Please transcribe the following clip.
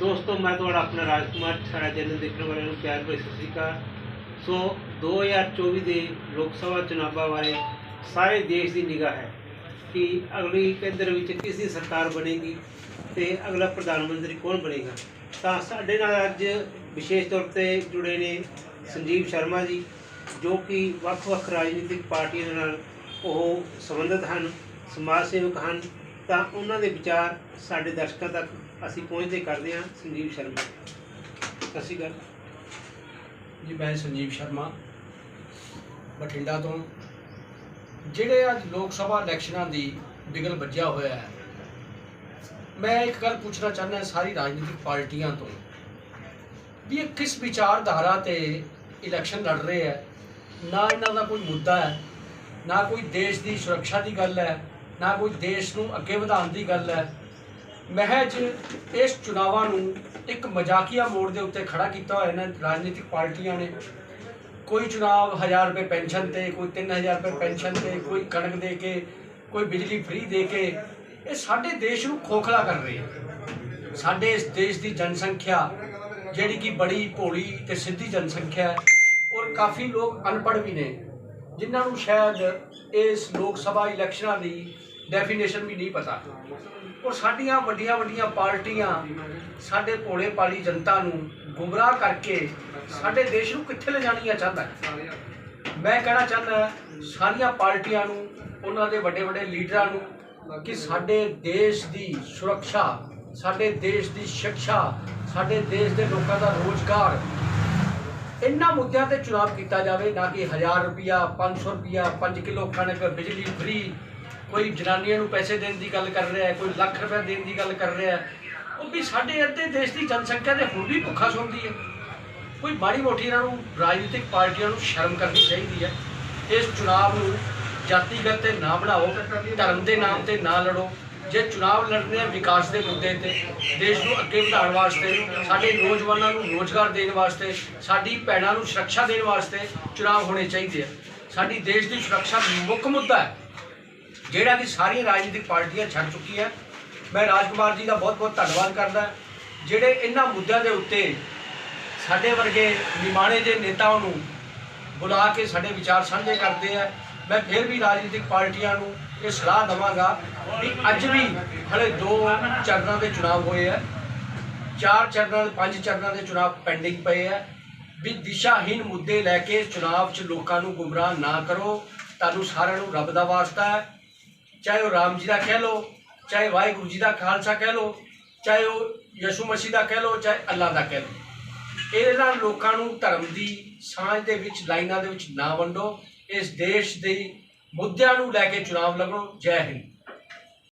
ਦੋਸਤੋ, ਮੈਂ ਤੁਹਾਡਾ ਆਪਣਾ ਰਾਜਕੁਮਾਰ ਸਾਡਾ ਚੈਨਲ ਦੇਖਣ ਵਾਲਿਆਂ ਨੂੰ ਪਿਆਰ ਭਰੀ ਸਤਿ ਸ਼੍ਰੀ ਅਕਾਲ। ਸੋ 2024 ਦੇ ਲੋਕ ਸਭਾ ਚੁਣਾਵਾਂ ਬਾਰੇ ਸਾਰੇ ਦੇਸ਼ ਦੀ ਨਿਗਾਹ ਹੈ ਕਿ ਅਗਲੀ ਕੇਂਦਰ ਵਿੱਚ ਕਿਸ ਦੀ ਸਰਕਾਰ ਬਣੇਗੀ ਤੇ ਅਗਲਾ ਪ੍ਰਧਾਨ ਮੰਤਰੀ ਕੌਣ ਬਣੇਗਾ। ਤਾਂ ਸਾਡੇ ਨਾਲ ਅੱਜ ਵਿਸ਼ੇਸ਼ ਤੌਰ ਤੇ ਜੁੜੇ ਨੇ ਸੰਜੀਵ ਸ਼ਰਮਾ ਜੀ, ਜੋ ਕਿ ਵੱਖ-ਵੱਖ ਰਾਜਨੀਤਿਕ ਪਾਰਟੀਆਂ ਨਾਲ ਉਹ ਸੰਬੰਧਿਤ ਹਨ, ਸਮਾਜ ਸੇਵਕ ਹਨ, ਤਾਂ ਉਹਨਾਂ ਦੇ ਵਿਚਾਰ ਸਾਡੇ ਦਰਸ਼ਕਾਂ ਤੱਕ ਅਸੀਂ ਪਹੁੰਚਦੇ ਕਰਦੇ ਹਾਂ ਸੰਜੀਵ ਸ਼ਰਮਾ। ਸਤਿ ਸ਼੍ਰੀ ਅਕਾਲ। ਜੀ, ਮੈਂ ਸੰਜੀਵ ਸ਼ਰਮਾ, ਬਠਿੰਡਾ ਤੋਂ। ਜਿਹੜੇ ਅੱਜ ਲੋਕ ਸਭਾ ਇਲੈਕਸ਼ਨਾਂ ਦੀ ਬਿਗਲ ਵੱਜਿਆ ਹੋਇਆ ਹੈ, ਮੈਂ ਇੱਕ ਗੱਲ ਪੁੱਛਣਾ ਚਾਹੁੰਦਾ ਸਾਰੀ ਰਾਜਨੀਤਿਕ ਪਾਰਟੀਆਂ ਤੋਂ ਵੀ ਇਹ ਕਿਸ ਵਿਚਾਰਧਾਰਾ ਤੇ ਇਲੈਕਸ਼ਨ ਲੜ ਰਹੇ ਹੈ? ਨਾ ਇਹਨਾਂ ਦਾ ਕੋਈ ਮੁੱਦਾ ਹੈ, ਨਾ ਕੋਈ ਦੇਸ਼ ਦੀ ਸੁਰੱਖਿਆ ਦੀ ਗੱਲ ਹੈ, ਨਾ ਕੋਈ ਦੇਸ਼ ਨੂੰ ਅੱਗੇ ਵਧਾਉਣ ਦੀ ਗੱਲ ਹੈ। ਮਹਿਜ ਇਸ ਚੁਣਾਵਾਂ ਨੂੰ ਇੱਕ ਮਜ਼ਾਕੀਆ ਮੋੜ ਦੇ ਉੱਤੇ ਖੜਾ ਕੀਤਾ ਹੋਇਆ ਇਹਨਾਂ ਰਾਜਨੀਤਿਕ ਪਾਰਟੀਆਂ ਨੇ। ਕੋਈ ਚੁਣਾਵ 1000 ਰੁਪਏ ਪੈਨਸ਼ਨ ਤੇ, ਕੋਈ 3000 ਰੁਪਏ ਪੈਨਸ਼ਨ ਤੇ, ਕੋਈ ਕਣਕ ਦੇ ਕੇ, ਕੋਈ ਬਿਜਲੀ ਫ੍ਰੀ ਦੇ ਕੇ, ਇਹ ਸਾਡੇ ਦੇਸ਼ ਨੂੰ ਖੋਖਲਾ ਕਰ ਰਹੇ ਹੈ। ਸਾਡੇ ਇਸ ਦੇਸ਼ ਦੀ ਜਨਸੰਖਿਆ, ਜਿਹੜੀ ਕਿ ਬੜੀ ਭੋਲੀ ਤੇ ਸਿੱਧੀ ਜਨਸੰਖਿਆ ਹੈ, ਔਰ ਕਾਫੀ ਲੋਕ ਅਨਪੜ੍ਹ ਵੀ ਨੇ, ਜਿਨ੍ਹਾਂ ਨੂੰ ਸ਼ਾਇਦ ਇਸ ਲੋਕ ਸਭਾ ਇਲੈਕਸ਼ਨਾਂ ਦੀ ਡੈਫੀਨੇਸ਼ਨ ਵੀ ਨਹੀਂ ਪਤਾ। ਉਹ ਸਾਡੀਆਂ ਵੱਡੀਆਂ ਵੱਡੀਆਂ ਪਾਰਟੀਆਂ ਸਾਡੇ ਭੋਲੇ ਪਾਲੀ ਜਨਤਾ ਨੂੰ ਗੁੰਮਰਾਹ ਕਰਕੇ ਸਾਡੇ ਦੇਸ਼ ਨੂੰ ਕਿੱਥੇ ਲਿਜਾਣੀਆਂ ਚਾਹੁੰਦਾ ਮੈਂ ਕਹਿਣਾ ਚਾਹੁੰਦਾ ਸਾਰੀਆਂ ਪਾਰਟੀਆਂ ਨੂੰ, ਉਹਨਾਂ ਦੇ ਵੱਡੇ ਵੱਡੇ ਲੀਡਰਾਂ ਨੂੰ ਕਿ ਸਾਡੇ ਦੇਸ਼ ਦੀ ਸੁਰੱਖਿਆ, ਸਾਡੇ ਦੇਸ਼ ਦੀ ਸਿੱਖਿਆ, ਸਾਡੇ ਦੇਸ਼ ਦੇ ਲੋਕਾਂ ਦਾ ਰੋਜ਼ਗਾਰ ਇਹਨਾਂ ਮੁੱਦਿਆਂ ਤੇ ਚੁਣਾਵ ਕੀਤਾ ਜਾਵੇ, ਨਾ ਕਿ 1000 ਰੁਪਿਆ 500 ਰੁਪਿਆ 5 ਕਿਲੋ ਕਣਕ ਬਿਜਲੀ ਫ੍ਰੀ ਕੋਈ ਜਨਾਨੀਆਂ ਨੂੰ ਪੈਸੇ ਦੇਣ ਦੀ ਗੱਲ ਕਰ ਰਿਹਾ ਹੈ ਕੋਈ ਲੱਖ ਰੁਪਏ ਦੇਣ ਦੀ ਗੱਲ ਕਰ ਰਿਹਾ। ਹੈ ਉਹ ਵੀ ਸਾਡੇ ਅੱਧੇ ਦੇਸ਼ ਦੀ ਜਨਸੰਖਿਆ ਦੇ ਹੁਣ ਵੀ ਭੁੱਖਾ ਸੌਂਦੀ ਹੈ। ਕੋਈ ਮਾੜੀ ਮੋਟੀ ਇਹਨਾਂ ਨੂੰ ਰਾਜਨੀਤਿਕ ਪਾਰਟੀਆਂ ਨੂੰ ਸ਼ਰਮ ਕਰਨੀ ਚਾਹੀਦੀ ਹੈ। ਇਸ ਚੁਣਾਵ ਨੂੰ ਜਾਤੀਗਤ ਤੇ ਨਾ ਬਣਾਓ, ਧਰਮ ਦੇ ਨਾਮ ਤੇ ਨਾ ਲੜੋ। ਜੇ ਚੁਣਾਵ ਲੜਨੇ ਆ ਵਿਕਾਸ ਦੇ ਮੁੱਦੇ ਤੇ, ਦੇਸ਼ ਨੂੰ ਅੱਗੇ ਵਧਾਉਣ ਵਾਸਤੇ, ਸਾਡੇ ਨੌਜਵਾਨਾਂ ਨੂੰ ਰੋਜ਼ਗਾਰ ਦੇਣ ਵਾਸਤੇ, ਸਾਡੀ ਭੈਣਾਂ ਨੂੰ ਸੁਰੱਖਿਆ ਦੇਣ ਵਾਸਤੇ ਚੁਣਾਵ ਹੋਣੇ ਚਾਹੀਦੇ ਆ। ਸਾਡੀ ਦੇਸ਼ ਦੀ ਸੁਰੱਖਿਆ ਮੁੱਖ ਮੁੱਦਾ ਹੈ। ਜਿਹੜਾ ਕਿ ਸਾਰੀਆਂ ਰਾਜਨੀਤਿਕ ਪਾਰਟੀਆਂ ਛੱਡ ਚੁੱਕੀਆਂ ਮੈਂ ਰਾਜਕੁਮਾਰ ਜੀ ਦਾ ਬਹੁਤ ਬਹੁਤ ਧੰਨਵਾਦ ਕਰਦਾ ਜਿਹੜੇ ਇਹਨਾਂ ਮੁੱਦਿਆਂ ਦੇ ਉੱਤੇ ਸਾਡੇ ਵਰਗੇ ਨਿਮਾਣੇ ਦੇ ਨੇਤਾਵਾਂ ਨੂੰ ਬੁਲਾ ਕੇ ਸਾਡੇ ਵਿਚਾਰ ਸਾਂਝੇ ਕਰਦੇ ਆ, ਮੈਂ ਫਿਰ ਵੀ ਰਾਜਨੀਤਿਕ ਪਾਰਟੀਆਂ ਨੂੰ ਇਹ ਸਲਾਹ ਦਵਾਂਗਾ ਵੀ ਅੱਜ ਵੀ ਹਲੇ ਦੋ ਚਰਨਾਂ ਦੇ ਚੁਣਾਵ ਹੋਏ ਆ। ਚਾਰ ਚਰਨਾਂ ਦੇ, ਪੰਜ ਚਰਨਾਂ ਦੇ ਚੁਣਾਵ ਪੈਂਡਿੰਗ ਪਏ ਆ ਵੀ ਦਿਸ਼ਾਹੀਨ ਮੁੱਦੇ ਲੈ ਕੇ ਚੁਣਾਵ 'ਚ ਲੋਕਾਂ ਨੂੰ ਗੁੰਮਰਾਹ ਨਾ ਕਰੋ। ਤੁਹਾਨੂੰ ਸਾਰਿਆਂ ਨੂੰ ਰੱਬ ਦਾ ਵਾਸਤਾ ਹੈ। ਚਾਹੇ ਉਹ ਰਾਮ ਜੀ ਦਾ ਕਹਿ ਲਓ, ਚਾਹੇ ਵਾਹਿਗੁਰੂ ਜੀ ਦਾ ਖਾਲਸਾ ਕਹਿ ਲਓ, ਚਾਹੇ ਉਹ ਯਸ਼ੂ ਮਸੀਹ ਦਾ ਕਹਿ ਲਓ, ਚਾਹੇ ਅੱਲਾ ਦਾ ਕਹਿ ਲਓ। ਇਹਦੇ ਨਾਲ ਲੋਕਾਂ ਨੂੰ ਧਰਮ ਦੀ ਸਾਂਝ ਦੇ ਵਿੱਚ, ਲਾਈਨਾਂ ਦੇ ਵਿੱਚ ਨਾ ਵੰਡੋ। ਇਸ ਦੇਸ਼ ਦੇ ਮੁੱਦਿਆਂ ਨੂੰ ਲੈ ਕੇ ਚੁਣਾਵ ਲੜੋ ਜੈ ਹਿੰਦ।